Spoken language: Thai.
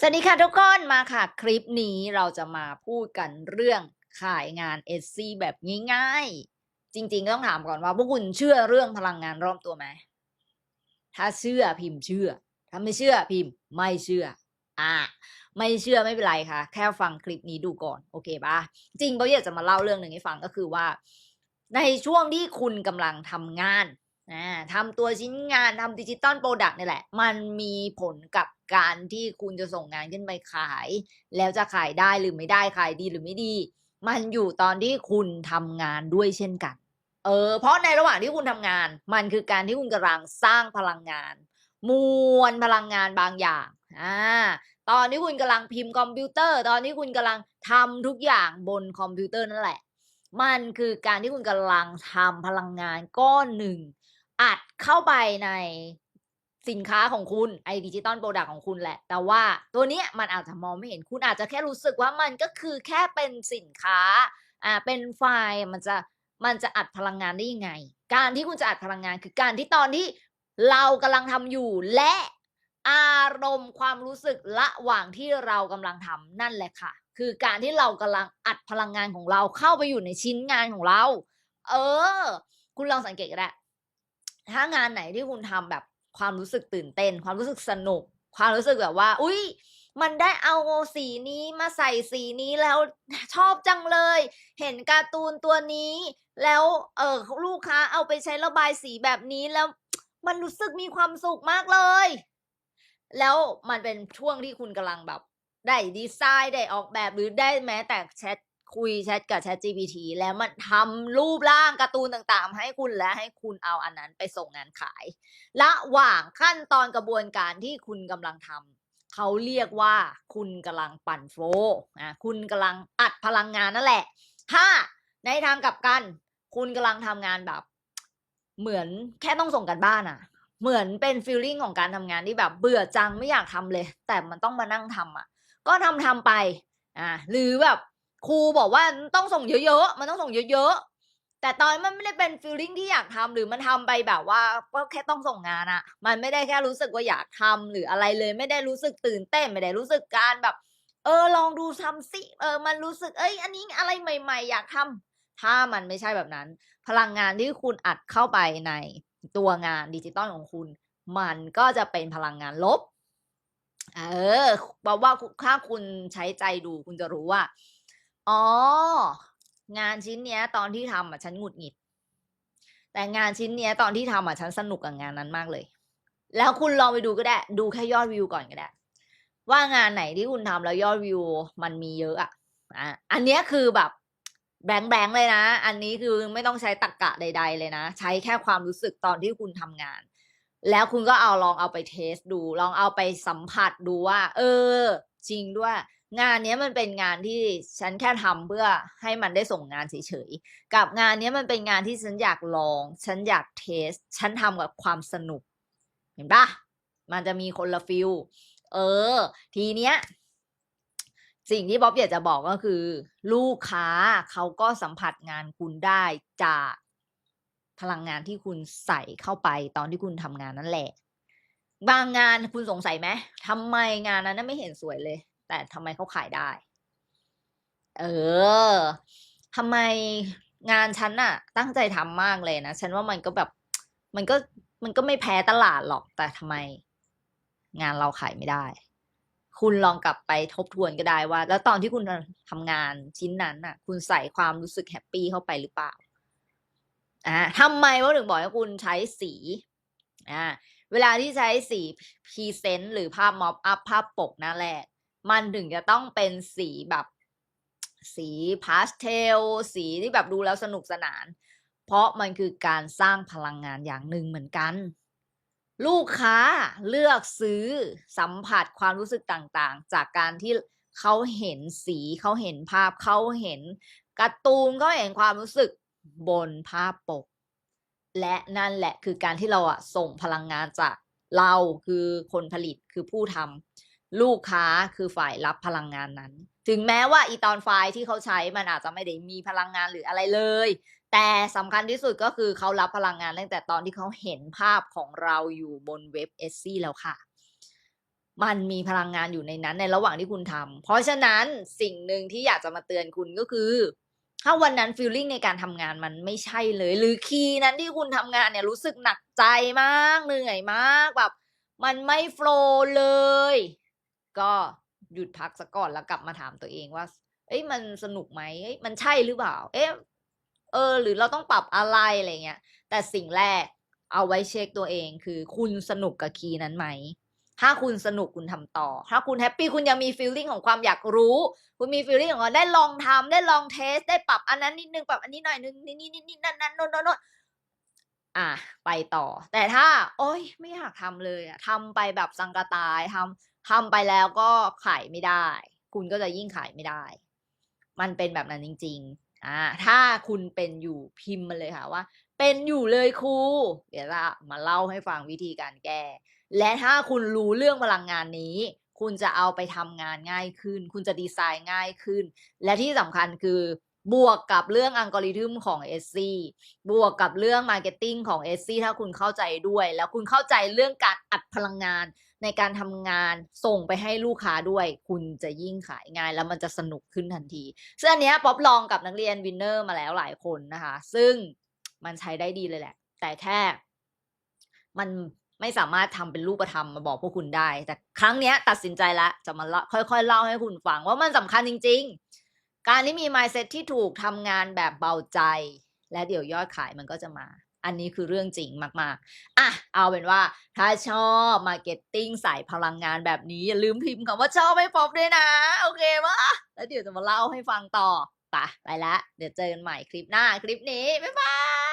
สวัสดีค่ะทุกคนมาค่ะ คลิปนี้เราจะมาพูดกันเรื่องขายงานเอซีแบบง่ายๆ จริงๆ ต้องถามก่อนว่าพวกคุณเชื่อเรื่องพลังงานรอบตัวไหม ถ้าเชื่อพิมพ์เชื่อ ถ้าไม่เชื่อพิมพ์ ไม่เชื่อ อ่าไม่เชื่อไม่เป็นไรค่ะ แค่ฟังคลิปนี้ดูก่อนโอเคปะจริงเขาอยากจะมาเล่าเรื่องหนึ่งให้ฟังก็คือว่า ในช่วงที่คุณกำลังทำงาน ทำตัวชิ้นงานทำดิจิตอลโปรดักต์นี่แหละ มันมีผลกับการที่คุณจะส่งงานขึ้นไปขาย แล้วจะขายได้หรือไม่ได้ขายดีหรือไม่ดี มันอยู่ตอนที่คุณทำงานด้วยเช่นกัน เออ เพราะในระหว่างที่คุณทำงาน มันคือการที่คุณกำลังสร้างพลังงาน มวลพลังงานบางอย่าง อ่า ตอนที่คุณกำลังพิมพ์คอมพิวเตอร์ ตอนที่คุณกำลังทำทุกอย่างบนคอมพิวเตอร์นั่นแหละ มันคือการที่คุณกำลังทำพลังงานก้อนหนึ่ง อัดเข้าไปในสินค้าของคุณไอดิจิตอลโปรดักของคุณแหละ แต่ว่าตัวเนี้ยมันอาจจะมองไม่เห็นคุณอาจจะแค่รู้สึกว่ามันก็คือแค่เป็นสินค้าอ่าเป็นไฟล์มันจะมันจะอัดพลังงานได้ยังไง การที่คุณจะอัดพลังงานคือการที่ตอนที่เรากำลังทำอยู่และอารมณ์ความรู้สึกระหว่างที่เรากำลังทำนั่นแหละค่ะ คือการที่เรากำลังอัดพลังงานของเราเข้าไปอยู่ในชิ้นงานของเรา เออ คุณลองสังเกตก็ได้ ถ้างานไหนที่คุณทำแบบความรู้สึกตื่นเต้น ความรู้สึกสนุก ความรู้สึกแบบว่า อุ้ยมันได้เอาสีนี้มาใส่สีนี้แล้วชอบจังเลย เห็นการ์ตูนตัวนี้ แล้วเออลูกค้าเอาไปใช้ระบายสีแบบนี้แล้ว มันรู้สึกมีความสุขมากเลย แล้วมันเป็นช่วงที่คุณกำลังแบบ ได้ดีไซน์ได้ออกแบบหรือได้แม้แต่แชท คุยแชทกับ Chat GPT แล้วมันทำรูปร่างการ์ตูนต่างๆ ให้คุณและให้คุณเอาอันนั้นไปส่งงานขาย ระหว่างขั้นตอนกระบวนการที่คุณกำลังทำเขาเรียกว่าคุณกำลังปั่นโฟลว์นะคุณกำลังอัดพลังงานนั่นแหละ ถ้าในทางกลับกัน คุณกำลังทำงานแบบ เหมือนแค่ต้องส่งกันบ้านอะเหมือนเป็นฟีลลิ่งของการทำงานที่แบบเบื่อจังไม่อยากทำเลย แต่มันต้องมานั่งทำอะก็ทำทำไปอ่าหรือแบบ ครูบอกว่าต้องส่งเยอะๆ มันต้องส่งเยอะๆ แต่ตอนมันไม่ได้เป็นฟีลลิ่งที่อยากทำหรือมันทำไปแบบว่าก็แค่ต้องส่งงานอะมันไม่ได้แค่รู้สึกว่าอยากทำหรืออะไรเลย ไม่ได้รู้สึกตื่นเต้นไม่ได้รู้สึกการแบบ เออลองดูทำสิเออมันรู้สึกเอ้ยอันนี้อะไรใหม่ ๆ อยากทำถ้ามันไม่ใช่แบบนั้น พลังงานที่คุณอัดเข้าไปในตัวงานดิจิตอลของคุณ มันก็จะเป็นพลังงานลบ เออเพราะว่าถ้าคุณใช้ใจดูคุณจะรู้ว่า อ๋อ งานชิ้นเนี้ย ตอนที่ทำอะฉันหงุดหงิด แต่งานชิ้นเนี้ย ตอนที่ทำอะฉันสนุกกับงานนั้นมากเลย แล้วคุณลองไปดูก็ได้ ดูแค่ยอดวิวก่อนก็ได้ ว่างานไหนที่คุณทำแล้วยอดวิวมันมีเยอะอะอะอันเนี้ยคือแบบแบงแบงเลยนะ อันนี้คือไม่ต้องใช้ตรรกกะใด ๆ เลยนะ ใช้แค่ความรู้สึกตอนที่คุณทำงาน แล้วคุณก็เอาลองเอาไปเทสดู ลองเอาไปสัมผัสดูว่า เออ จริงด้วย งานนี้มันเป็นงานที่ฉันแค่ทำเพื่อให้มันได้ส่งงานเฉยๆ กับงานนี้มันเป็นงานที่ฉันอยากลอง ฉันอยากเทส ฉันทำกับความสนุก เห็นปะมันจะมีคนละฟิลเออ ทีเนี้ยสิ่งที่บ๊อบอยากจะบอกก็คือ ลูกค้าเขาก็สัมผัสงานคุณได้จากพลังงานที่คุณใส่เข้าไปตอนที่คุณทำงานนั่นแหละ บางงานคุณสงสัยไหมทำไมงานนั้นไม่เห็นสวยเลย แต่ทำไมเขาขายได้ เออทำไมงานฉันน่ะ ตั้งใจทำมากเลยนะ ฉันว่ามันก็แบบ มันก็มันก็ไม่แพ้ตลาดหรอก แต่ทำไม งานเราขายไม่ได้ คุณลองกลับไปทบทวนก็ได้ว่า แล้วตอนที่คุณทำงานชิ้นนั้นน่ะ คุณใส่ความรู้สึกแฮปปี้เข้าไปหรือเปล่าอ่าทำไมว่าถึงบอกให้คุณใช้สีอ่า เวลาที่ใช้สีพรีเซนต์หรือภาพม็อบอัพภาพปกนั่นแหละ มันถึงจะต้องเป็นสีแบบ สีพาสเทล สีที่แบบดูแล้วสนุกสนาน เพราะมันคือการสร้างพลังงานอย่างหนึ่งเหมือนกัน ลูกค้าเลือกซื้อสัมผัสความรู้สึกต่างๆ จากการที่เขาเห็นสีเขาเห็นภาพเขาเห็นการ์ตูนเขาเห็นความรู้สึกบนภาพปก และนั่นแหละคือการที่เราอะส่งพลังงานจากเราคือคนผลิตคือผู้ทำลูกค้าคือฝ่ายรับพลังงานนั้น ถึงแม้ว่าอีตอนไฟล์ที่เขาใช้มันอาจจะไม่ได้มีพลังงานหรืออะไรเลย แต่สำคัญที่สุดก็คือเขารับพลังงานตั้งแต่ตอนที่เขาเห็นภาพของเราอยู่บนเว็บเอซี่แล้วค่ะมันมีพลังงานอยู่ในนั้นในระหว่างที่คุณทำ เพราะฉะนั้นสิ่งหนึ่งที่อยากจะมาเตือนคุณก็คือ ถ้าวันนั้นฟีลลิ่งในการทำงานมันไม่ใช่เลย หรือคีย์นั้นที่คุณทำงานเนี่ยรู้สึกหนักใจมากเหนื่อยมากแบบ มันไม่โฟล์เลย ก็หยุดพักสักก่อนแล้วกลับมาถามตัวเองว่า เอ้ยมันสนุกไหมเอ้ยมันใช่หรือเปล่า เอ๊ะเออ หรือเราต้องปรับอะไรอะไรเงี้ย แต่สิ่งแรกเอาไว้เช็คตัวเองคือคุณสนุกกับคีย์นั้นไหม ถ้าคุณสนุกคุณทำต่อ ถ้าคุณแฮปปี้คุณยังมีฟีลลิ่งของความอยากรู้ คุณมีฟีลลิ่งของได้ลองทำได้ลองเทส ได้ปรับอันนั้นนิดนึงปรับอันนี้หน่อยนึงนี่นี่นี่นั่นนั่นโน่นโน่นอะไปต่อ แต่ถ้า โอ๊ยไม่อยากทำเลยอะทำไปแบบสังกตายทำทำไปแล้วก็ขายไม่ได้ คุณก็จะยิ่งขายไม่ได้ มันเป็นแบบนั้นจริง ๆอ่าถ้าคุณเป็นอยู่พิมพ์มาเลยค่ะว่า เป็นอยู่เลยครูเดี๋ยวจะมาเล่าให้ฟังวิธีการแก้ และถ้าคุณรู้เรื่องพลังงานนี้ คุณจะเอาไปทำงานง่ายขึ้น คุณจะดีไซน์ง่ายขึ้น และที่สำคัญคือบวกกับเรื่องอัลกอริทึมของ s อบวกกับเรื่องมาร์เก็ตติ้งของ s อถ้าคุณเข้าใจด้วย แล้วคุณเข้าใจเรื่องการอัดพลังงานในการทำงานส่งไปให้ลูกค้าด้วย คุณจะยิ่งขายง่าย แล้วมันจะสนุกขึ้นทันทีซึ่งอันเนี้ยป๊อปลองกับนักเรียนวินเนอร์มาแล้วหลายคนนะคะ ซึ่งมันใช้ได้ดีเลยแหละ แต่แค่มัน ไม่สามารถทำเป็นรูปธรรมมาบอกพวกคุณได้ แต่ครั้งเนี้ยตัดสินใจแล้วจะมาเล่าค่อยๆ เล่าให้คุณฟังว่ามันสำคัญจริง ๆ การที่มี mindset ที่ถูกทำงานแบบเบาใจ และเดี๋ยวยอดขายมันก็จะมา อันนี้คือเรื่องจริงมากๆ อะ เอาเป็นว่า ถ้าชอบ marketing สายพลังงานแบบนี้ อย่าลืมพิมพ์คำว่าชอบให้ป๊อปด้วยนะ โอเคปะแล้วเดี๋ยวจะมาเล่าให้ฟังต่อไปไปแล้วเดี๋ยวเจอกันใหม่คลิปหน้าคลิปนี้ บ๊ายบาย